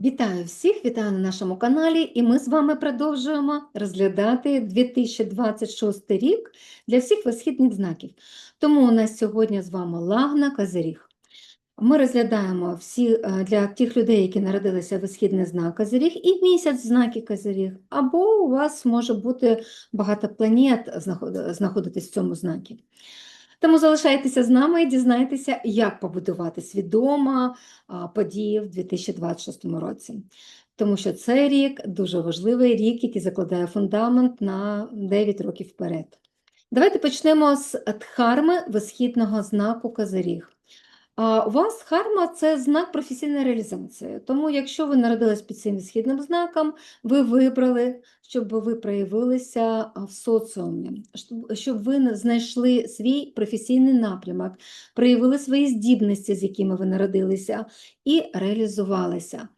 Вітаю всіх, вітаю на нашому каналі, і ми з вами продовжуємо розглядати 2026 рік для всіх висхідних знаків. Тому у нас сьогодні з вами Лагна Козиріг. Ми розглядаємо всі е, для тих людей, які народилися висхідний знак Козиріг, і місяць знаки Козиріг, або у вас може бути багато планет знаход- знаходитись в цьому знакі. Тому залишайтеся з нами і дізнайтеся, як побудувати свідомо події в 2026 році. Тому що цей рік дуже важливий рік, який закладає фундамент на 9 років вперед. Давайте почнемо з дхарми висхідного знаку Козиріг. У вас дхарма – це знак професійної реалізації. Тому, якщо ви народились під цим східним знаком, ви вибрали, щоб ви проявилися в соціумі, щоб- ви знайшли свій професійний напрямок, проявили свої здібності, з якими ви народилися, і реалізувалися.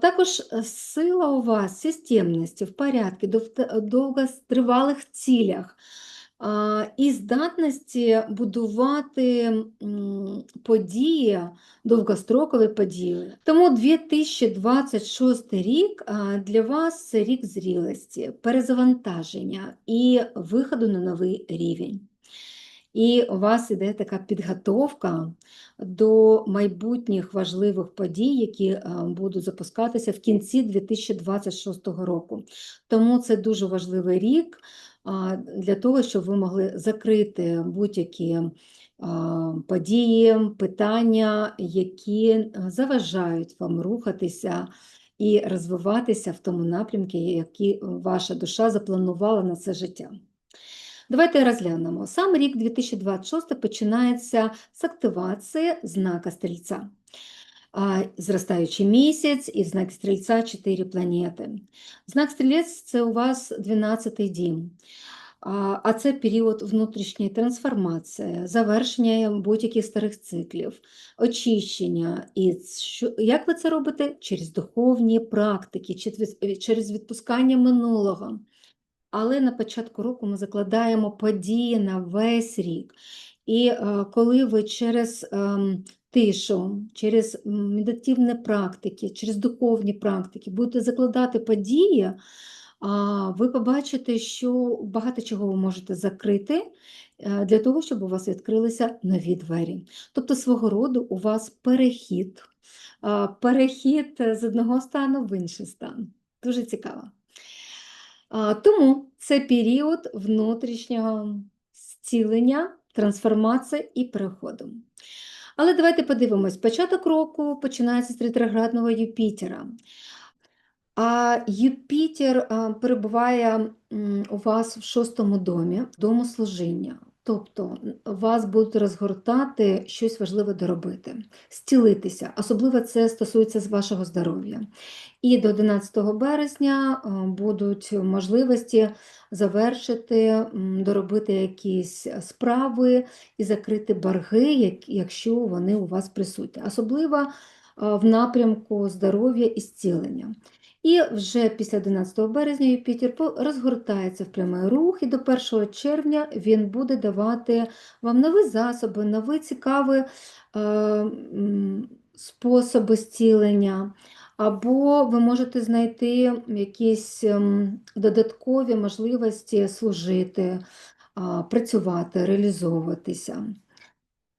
Також е, сила у вас системності, в порядку, дов- довготривалих цілях і здатності будувати події, довгострокові події. Тому 2026 рік для вас це рік зрілості, перезавантаження і виходу на новий рівень. І у вас іде така підготовка до майбутніх важливих подій, які будуть запускатися в кінці 2026 року. Тому це дуже важливий рік для того, щоб ви могли закрити будь-які події, питання, які заважають вам рухатися і розвиватися в тому напрямку, який ваша душа запланувала на це життя. Давайте розглянемо. Сам рік 2026 починається з активації знака Стрільця. А, Зростаючий місяць і в знакі Стрільця 4 планети. Знак Стрілець – це у вас 12-й дім. А це період внутрішньої трансформації, завершення будь-яких старих циклів, очищення. І як ви це робите? Через духовні практики, через через відпускання минулого. Але на початку року ми закладаємо події на весь рік. І е, коли ви через ем, тишу, через медитативні практики, через духовні практики будете закладати події, ви побачите, що багато чого ви можете закрити е, для того, щоб у вас відкрилися нові двері. Тобто свого роду у вас перехід, перехід з одного стану в інший стан. Дуже цікаво. Тому це період внутрішнього зцілення, трансформації і переходу. Але давайте подивимось, початок року починається з ретроградного Юпітера. А Юпітер перебуває у вас в шостому домі, дому служіння. Тобто вас будуть розгортати щось важливе доробити, зцілитися. Особливо це стосується з вашого здоров'я. І до 11 березня будуть можливості завершити, доробити якісь справи і закрити борги, якщо вони у вас присутні. Особливо в напрямку здоров'я і зцілення. І вже після 11 березня Юпітер розгортається в прямий рух, і до 1 червня він буде давати вам нові засоби, нові цікаві е, способи зцілення. Або ви можете знайти якісь ем, додаткові можливості служити, працювати, реалізовуватися.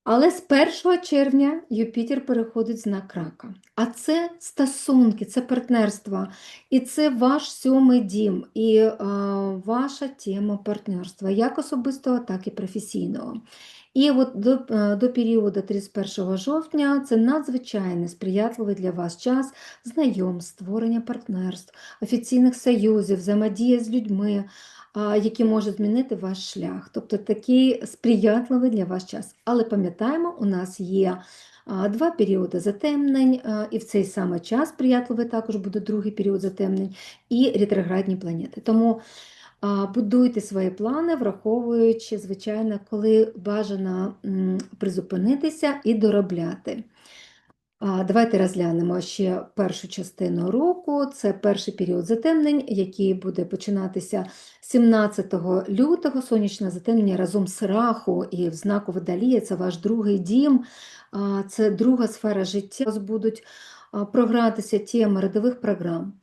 Але з 1 червня Юпітер переходить знак рака. А це стосунки, це партнерство, і це ваш сьомий дім, і е, ваша тема партнерства, як особистого, так і професійного. І от до, е, до періоду 31 жовтня це надзвичайно сприятливий для вас час знайомств, створення партнерств, офіційних союзів, взаємодія з людьми, які можуть змінити ваш шлях. Тобто такий сприятливий для вас час. Але пам'ятаємо, у нас є два періоди затемнень, і в цей самий час сприятливий також буде другий період затемнень і ретроградні планети. Тому будуйте свої плани, враховуючи, звичайно, коли бажано призупинитися і доробляти. Давайте розглянемо ще першу частину року. Це перший період затемнень, який буде починатися 17 лютого. Сонячне затемнення разом з Раху і в знаку Водолія. Це ваш другий дім, це друга сфера життя. У вас будуть програтися теми родових програм.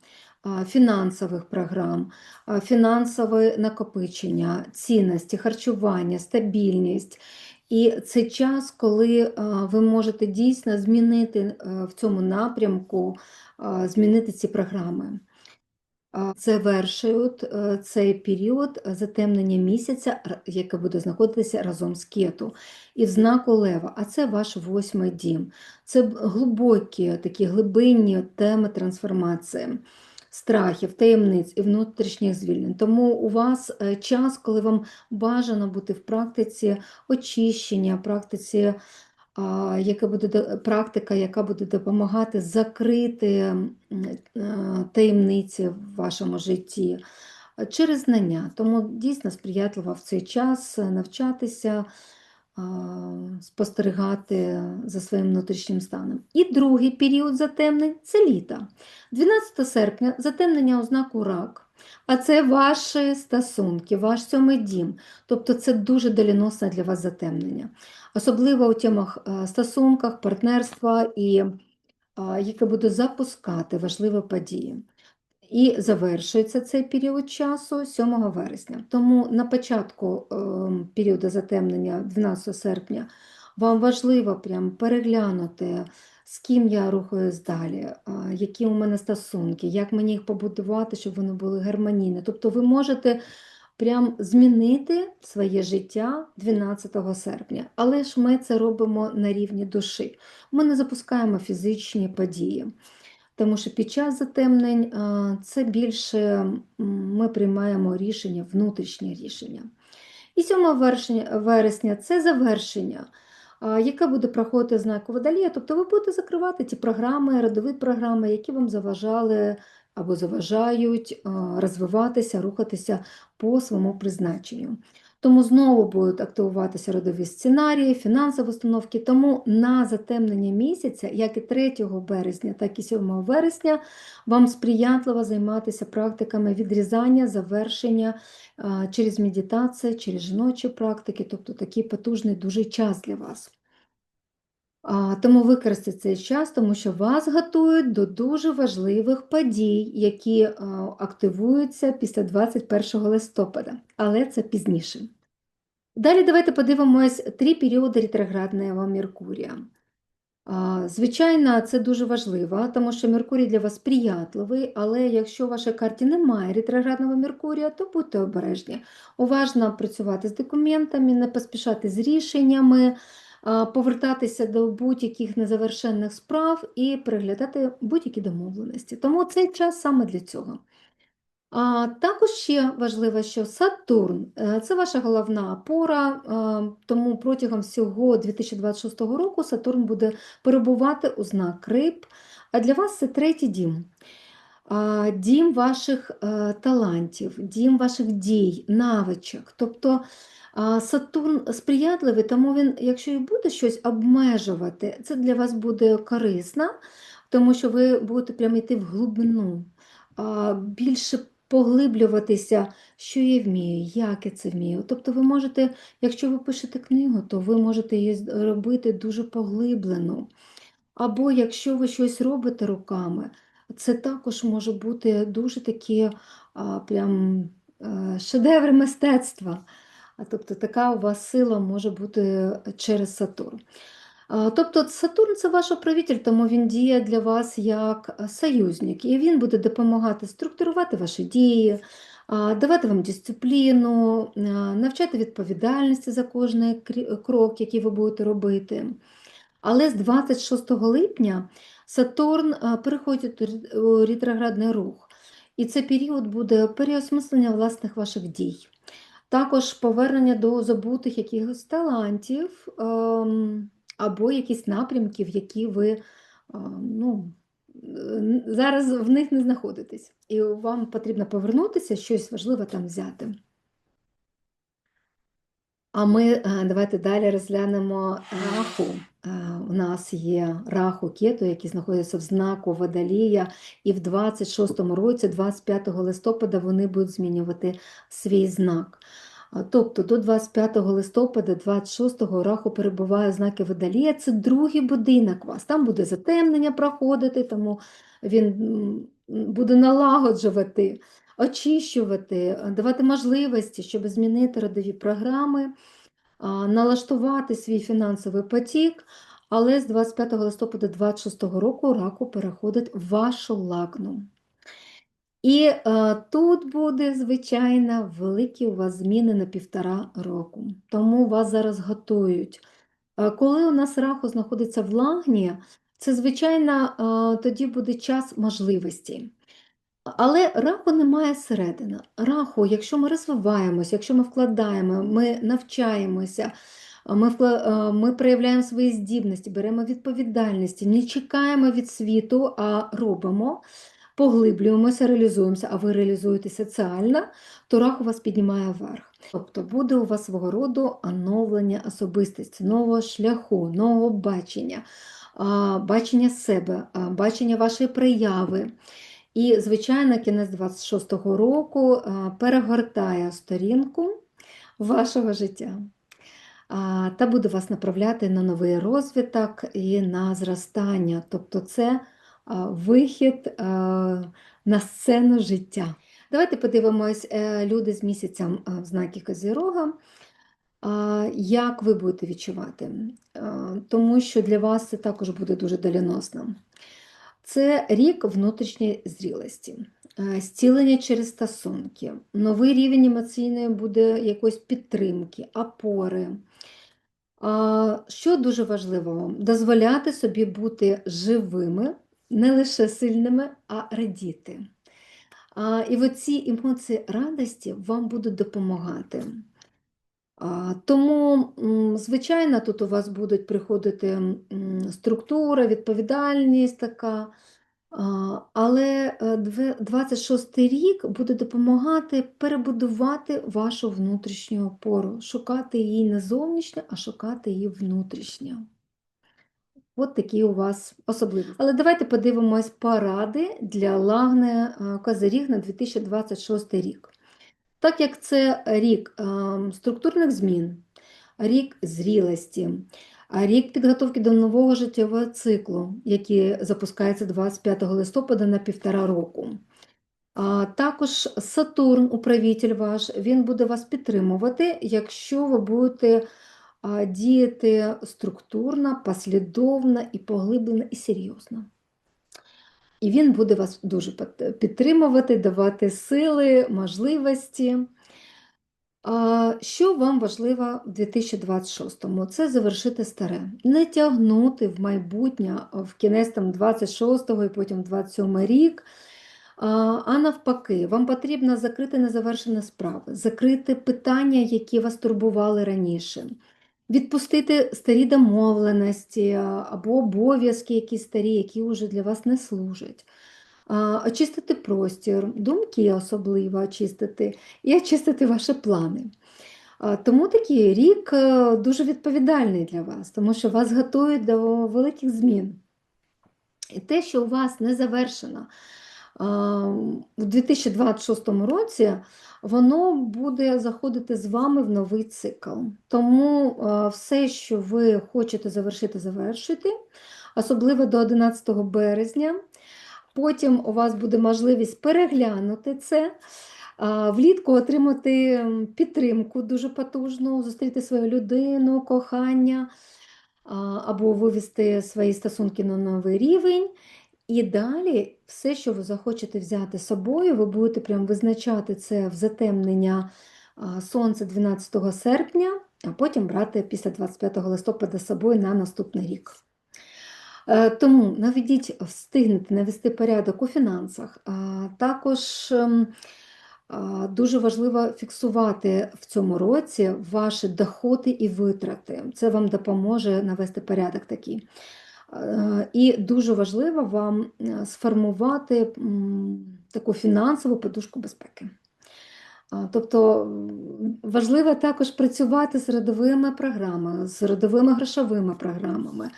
Фінансових програм, фінансове накопичення, цінності, харчування, стабільність. І це час, коли ви можете дійсно змінити е, в цьому напрямку, змінити ці програми. Завершують е, цей період затемнення місяця, яке буде знаходитися разом з кету, і в знаку Лева, а це ваш восьмий дім. Це глибокі, такі глибинні теми трансформації, страхів, таємниць і внутрішніх звільнень. Тому у вас е, час, коли вам бажано бути в практиці очищення, практиці, яка буде практика, яка буде допомагати закрити е, таємниці в вашому житті е, через знання. Тому дійсно сприятливо в цей час навчатися, спостерігати за своїм внутрішнім станом. І другий період затемнень це літо. 12 серпня затемнення у знаку рак. А це ваші стосунки, ваш сьомий дім. Тобто це дуже доленосне для вас затемнення. Особливо у темах е, стосунках, партнерства і яке буде запускати важливі події. І завершується цей період часу 7 вересня. Тому на початку ем, періоду затемнення 12 серпня вам важливо прям переглянути, з ким я рухаюсь далі, а, які у мене стосунки, як мені їх побудувати, щоб вони були гармонійні. Тобто ви можете прям змінити своє життя 12 серпня, але ж ми це робимо на рівні душі. Ми не запускаємо фізичні події. Тому що під час затемнень це більше ми приймаємо рішення, внутрішнє рішення. І 7 вересня, це завершення, яке буде проходити знаку Водолія. Тобто ви будете закривати ті програми, родові програми, які вам заважали або заважають розвиватися, рухатися по своєму призначенню. Тому знову будуть активуватися родові сценарії, фінансові установки. Тому на затемнення місяця, як і 3 березня, так і 7 вересня, вам сприятливо займатися практиками відрізання, завершення через медитацію, через жіночі практики, тобто такий потужний дуже час для вас. Тому використайте цей час, тому що вас готують до дуже важливих подій, які активуються після 21 листопада, але це пізніше. Далі давайте подивимось три періоди ретроградного Меркурія. Звичайно, це дуже важливо, тому що Меркурій для вас сприятливий, але якщо в вашій карті немає ретроградного Меркурія, то будьте обережні. Уважно працювати з документами, не поспішати з рішеннями, повертатися до будь-яких незавершених справ і переглядати будь-які домовленості. Тому цей час саме для цього. А, також ще важливо, що Сатурн е, це ваша головна опора, е, тому протягом всього 2026 року Сатурн буде перебувати у знак Риб, а для вас це третій дім. Дім ваших е, талантів, дім ваших дій, навичок. Тобто Сатурн сприятливий, тому він, якщо і буде щось обмежувати, це для вас буде корисно, тому що ви будете прямо йти в глибину більше поглиблюватися, що я вмію, як я це вмію. Тобто ви можете, якщо ви пишете книгу, то ви можете її робити дуже поглиблено. Або якщо ви щось робите руками, це також може бути дуже такі а, прям е, шедеври мистецтва. Тобто така у вас сила може бути через Сатурн. Тобто Сатурн це ваш управитель, тому він діє для вас як е, союзник, і він буде допомагати структурувати ваші дії, давати вам дисципліну, навчати відповідальності за кожний крок, який ви будете робити. Але з 26 липня Сатурн переходить у ре- у ретроградний рух, і це період буде переосмислення власних ваших дій. Також повернення до забутих якихось талантів ем, або якісь напрямків, які ви ну, е, зараз в них не знаходитесь. І вам потрібно повернутися, щось важливе там взяти. А ми е, давайте далі розглянемо раху. Е, У нас є раху кету, які знаходяться в знаку Водолія, і в 26-му році, 25 листопада, вони будуть змінювати свій знак. Тобто до 25 листопада, 26-го раху перебуває знаки Водолія. Це другий будинок у вас. Там буде затемнення проходити, тому він буде налагоджувати, очищувати, давати можливості, щоб змінити родові програми налаштувати свій фінансовий потік, але з 25 листопада 26 року раку переходить в вашу лагну. І е, тут буде, звичайно, великі у вас зміни на півтора року. Тому вас зараз готують. Е, коли у нас раху знаходиться в лагні, це, звичайно, е, тоді буде час можливості. Але раху немає середини. Раху, якщо ми розвиваємося, якщо ми вкладаємо, ми навчаємося, ми, е, ми проявляємо свої здібності, беремо відповідальність, не чекаємо від світу, а робимо, поглиблюємося, реалізуємося, а ви реалізуєтеся соціально, то раху вас піднімає вверх. Тобто буде у вас свого роду оновлення особистості, нового шляху, нового бачення, бачення себе, бачення вашої прояви. І, звичайно, кінець 26-го року перегортає сторінку вашого життя та буде вас направляти на новий розвиток і на зростання. Тобто це вихід на сцену життя. Давайте подивимось е, люди з місяцем в знакі Козірога. Як ви будете відчувати? Тому що для вас це також буде дуже доленосно. Це рік внутрішньої зрілості, е, зцілення через стосунки, новий рівень емоційної буде якоїсь підтримки, опори. Що дуже важливо? Дозволяти собі бути живими, не лише сильними, а радіти. І оці емоції радості вам будуть допомагати. Тому, звичайно, тут у вас будуть приходити структура, відповідальність така. Але е, 26-й рік буде допомагати перебудувати вашу внутрішню опору, шукати її не зовнішньо, а шукати її внутрішньо. От такі у вас особливості. Але давайте подивимось поради для Лагне е, Козиріг на 2026 рік. Так як це рік ем, структурних змін, рік зрілості, рік підготовки до нового життєвого циклу, який запускається 25 листопада на півтора року. Також Сатурн, управитель ваш, він буде вас підтримувати, якщо ви будете діяти структурно, послідовно і поглиблено і серйозно. І він буде вас дуже підтримувати, давати сили, можливості. Що вам важливо в 2026-му? Це завершити старе, не тягнути в майбутнє, в кінець там 26-го і потім 27-й рік. А навпаки, вам потрібно закрити незавершені справи, закрити питання, які вас турбували раніше, відпустити старі домовленості або обов'язки, які старі, які вже для вас не служать. Очистити простір, думки особливо очистити і очистити ваші плани. Тому такий рік е, дуже відповідальний для вас, тому що вас готують до великих змін. І те, що у вас не завершено у 2026 році, воно буде заходити з вами в новий цикл. Тому все, що ви хочете завершити, завершити, особливо до 11 березня. Потім у вас буде можливість переглянути це, влітку отримати підтримку дуже потужну, зустріти свою людину, кохання, або вивести свої стосунки на новий рівень. І далі все, що ви захочете взяти з собою, ви будете прям визначати це в затемнення сонця 12 серпня, а потім брати після 25 листопада з собою на наступний рік. Е, Тому наведіть, встигнете навести порядок у фінансах. Також ем, дуже важливо фіксувати в цьому році ваші доходи і витрати. Це вам допоможе навести порядок такий. Е, І дуже важливо вам е, сформувати таку фінансову подушку безпеки. Тобто важливо також працювати з родовими програмами, з родовими грошовими програмами.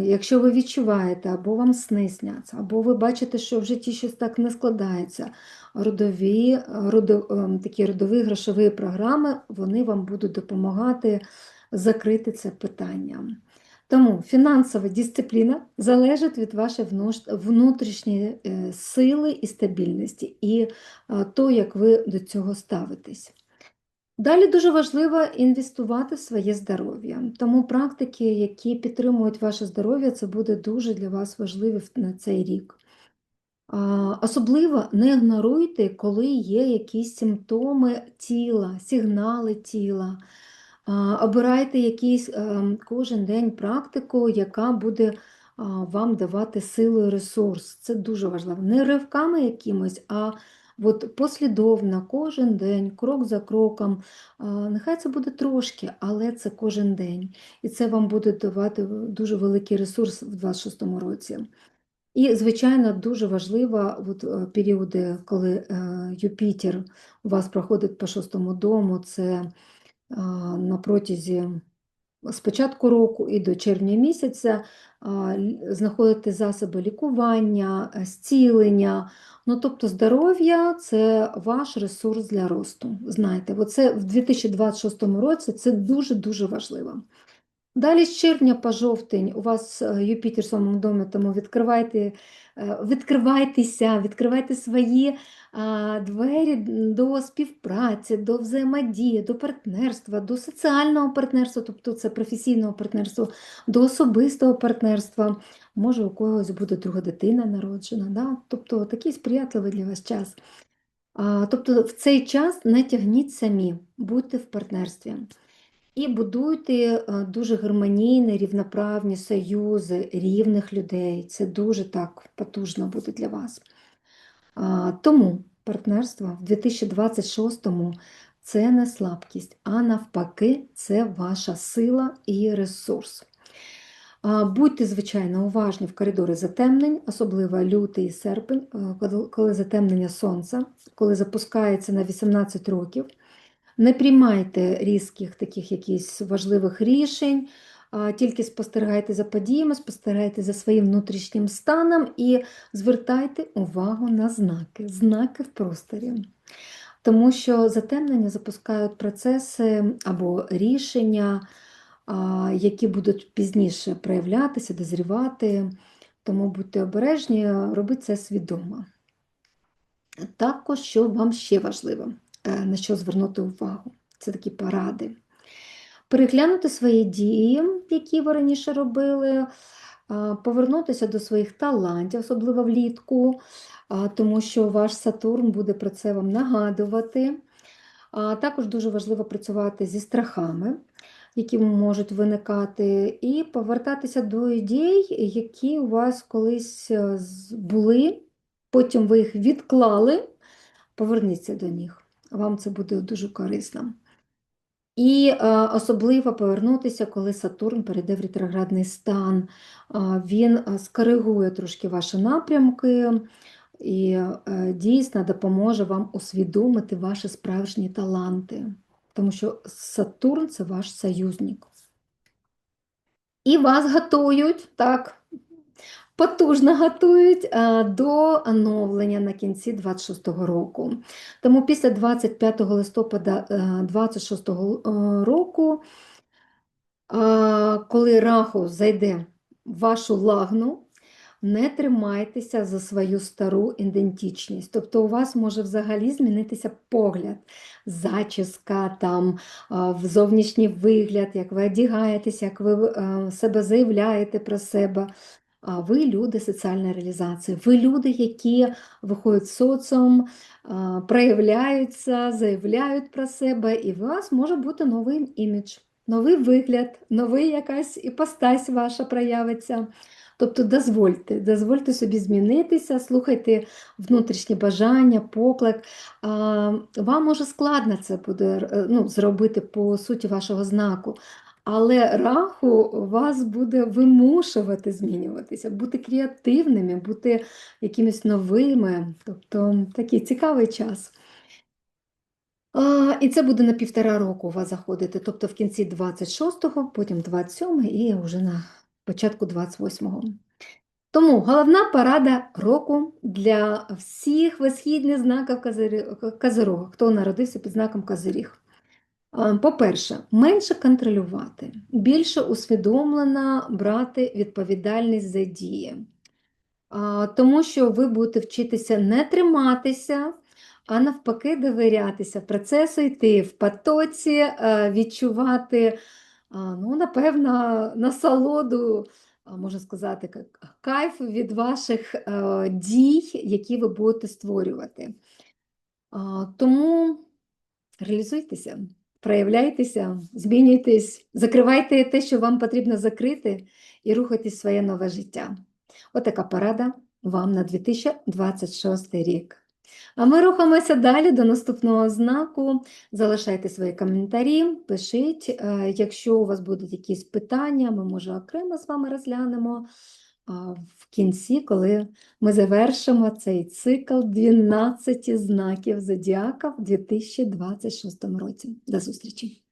Якщо ви відчуваєте, або вам сни сняться, або ви бачите, що в житті щось так не складається, родові, родо, ем, такі родові грошові програми, вони вам будуть допомагати закрити це питання. Тому фінансова дисципліна залежить від вашої внутрішньої е, сили і стабільності, і е, то, як ви до цього ставитесь. Далі дуже важливо інвестувати в своє здоров'я. Тому практики, які підтримують ваше здоров'я, це буде дуже для вас важливо на цей рік. Особливо не ігноруйте, коли є якісь симптоми тіла, сигнали тіла. Обирайте якийсь ем, кожен день практику, яка буде вам давати силу і ресурс. Це дуже важливо. Не ривками якимось, а от послідовно, кожен день, крок за кроком. Нехай це буде трошки, але це кожен день. І це вам буде давати дуже великий ресурс в 26-му році. І, звичайно, дуже важливо от, е, періоди, коли е, Юпітер у вас проходить по шостому дому, це е, на протязі з початку року і до червня місяця знаходити засоби лікування, е, зцілення. Ну, тобто здоров'я це ваш ресурс для росту. Знаєте, оце в 2026 році це дуже-дуже важливо. Далі з червня по жовтень у вас е, Юпітер в своєму домі, тому відкривайте, е, відкривайтеся, відкривайте свої а, двері до співпраці, до взаємодії, до партнерства, до соціального партнерства, тобто це професійного партнерства, до особистого партнерства. Може, у когось буде друга дитина народжена, да? тобто такий сприятливий для вас час. Тобто в цей час не тягніть самі, будьте в партнерстві. І будуйте дуже гармонійні, рівноправні союзи рівних людей. Це дуже так потужно буде для вас. Тому партнерство в 2026-му це не слабкість, а навпаки, це ваша сила і ресурс. Будьте, звичайно, уважні в коридори затемнень, особливо лютий і серпень, е, коли- затемнення сонця, коли запускається на 18 років. Не приймайте різких таких якісь важливих рішень, тільки спостерігайте за подіями, спостерігайте за своїм внутрішнім станом і звертайте увагу на знаки, знаки в просторі. Тому що затемнення запускають процеси або рішення, які будуть пізніше проявлятися, дозрівати. Тому будьте обережні, робіть це свідомо. Також, що вам ще важливо, е, на що звернути увагу, це такі поради. Переглянути свої дії, які ви раніше робили, повернутися до своїх талантів, особливо влітку, тому що ваш Сатурн буде про це вам нагадувати. Також дуже важливо працювати зі страхами, які можуть виникати, і повертатися до ідей, які у вас колись е, були, потім ви їх відклали, поверніться до них. Вам це буде дуже корисно. І е, особливо повернутися, коли Сатурн перейде в ретроградний стан. А, Він е, скоригує трошки ваші напрямки і е, дійсно допоможе вам усвідомити ваші справжні таланти, тому що Сатурн це ваш союзник. І вас готують, так, потужно готують е, до оновлення на кінці 26-го року. Тому після 25 листопада е, 26-го е, року, е, коли Раху зайде в вашу лагну, не тримайтеся за свою стару ідентичність. Тобто у вас може взагалі змінитися погляд, зачіска, там, зовнішній вигляд, як ви одягаєтеся, як ви себе заявляєте про себе. Ви люди соціальної реалізації, ви люди, які виходять в соціум, проявляються, заявляють про себе, і у вас може бути новий імідж, новий вигляд, новий якась іпостась ваша проявиться. Тобто дозвольте, дозвольте собі змінитися, слухайте внутрішні бажання, поклик. Вам може складно це буде е, ну, зробити по суті вашого знаку, але раху вас буде вимушувати змінюватися, бути креативними, бути якимись новими. Тобто такий цікавий час. А, І це буде на півтора року у вас заходити, тобто в кінці 26-го, потім 27-го і вже на початку 28-го. Тому головна порада року для всіх висхідних знаків Козирога, хто народився під знаком Козиріг. А, По-перше, менше контролювати, більше усвідомлено брати відповідальність за дії. Тому що ви будете вчитися не триматися, а навпаки довірятися процесу йти в потоці, е, відчувати, ну, напевно, насолоду, можна сказати, кайф від ваших е, дій, які ви будете створювати. Тому реалізуйтеся, проявляйтеся, змінюйтесь, закривайте те, що вам потрібно закрити, і рухайтесь в своє нове життя. Отака порада вам на 2026 рік. А ми рухаємося далі до наступного знаку. Залишайте свої коментарі, пишіть. Е, Якщо у вас будуть якісь питання, ми може окремо з вами розглянемо в кінці, коли ми завершимо цей цикл 12 знаків зодіака в 2026 році. До зустрічі!